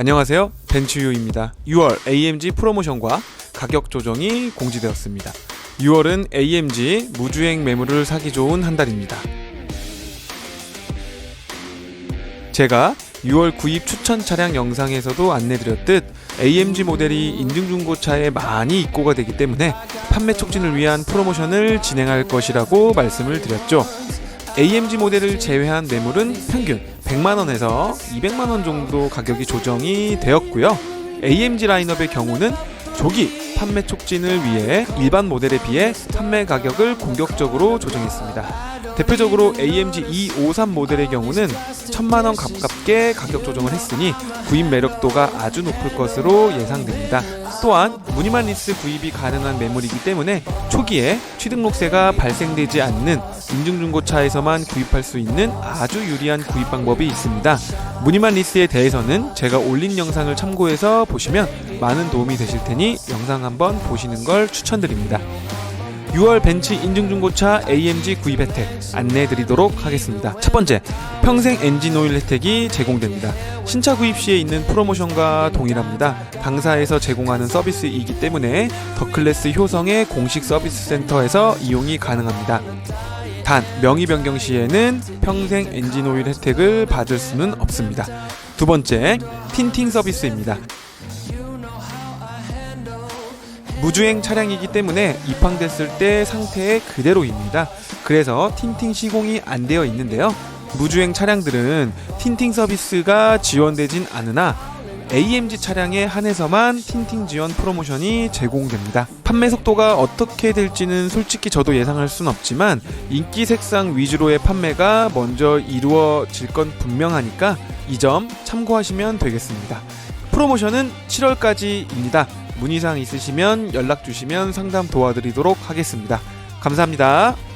안녕하세요. 벤츠유입니다. 6월 AMG 프로모션과 가격 조정이 공지되었습니다. 6월은 AMG 무주행 매물을 사기 좋은 한 달입니다. 제가 6월 구입 추천 차량 영상에서도 안내드렸듯 AMG 모델이 인증중고차에 많이 입고가 되기 때문에 판매 촉진을 위한 프로모션을 진행할 것이라고 말씀을 드렸죠. AMG 모델을 제외한 매물은 평균 100만원에서 200만원 정도 가격이 조정이 되었고요. AMG 라인업의 경우는 조기 판매 촉진을 위해 일반 모델에 비해 판매 가격을 공격적으로 조정했습니다. 대표적으로 AMG 253 모델의 경우는 1000만원 가깝게 가격 조정을 했으니 구입 매력도가 아주 높을 것으로 예상됩니다. 또한 무늬만 리스 구입이 가능한 매물이기 때문에 초기에 취등록세가 발생되지 않는 인증중고차에서만 구입할 수 있는 아주 유리한 구입 방법이 있습니다. 무늬만 리스에 대해서는 제가 올린 영상을 참고해서 보시면 많은 도움이 되실 테니 영상 한번 보시는 걸 추천드립니다. 6월 벤츠 인증중고차 AMG 구입 혜택 안내 드리도록 하겠습니다. 첫 번째, 평생 엔진 오일 혜택이 제공됩니다. 신차 구입 시에 있는 프로모션과 동일합니다. 당사에서 제공하는 서비스이기 때문에 더클래스 효성의 공식 서비스 센터에서 이용이 가능합니다. 단, 명의 변경 시에는 평생 엔진 오일 혜택을 받을 수는 없습니다. 두 번째, 틴팅 서비스입니다. 무주행 차량이기 때문에 입항됐을 때 상태 그대로입니다. 그래서 틴팅 시공이 안 되어 있는데요. 무주행 차량들은 틴팅 서비스가 지원되진 않으나 AMG 차량에 한해서만 틴팅 지원 프로모션이 제공됩니다. 판매 속도가 어떻게 될지는 솔직히 저도 예상할 순 없지만 인기 색상 위주로의 판매가 먼저 이루어질 건 분명하니까 이 점 참고하시면 되겠습니다. 프로모션은 7월까지입니다. 문의사항 있으시면 연락 주시면 상담 도와드리도록 하겠습니다. 감사합니다.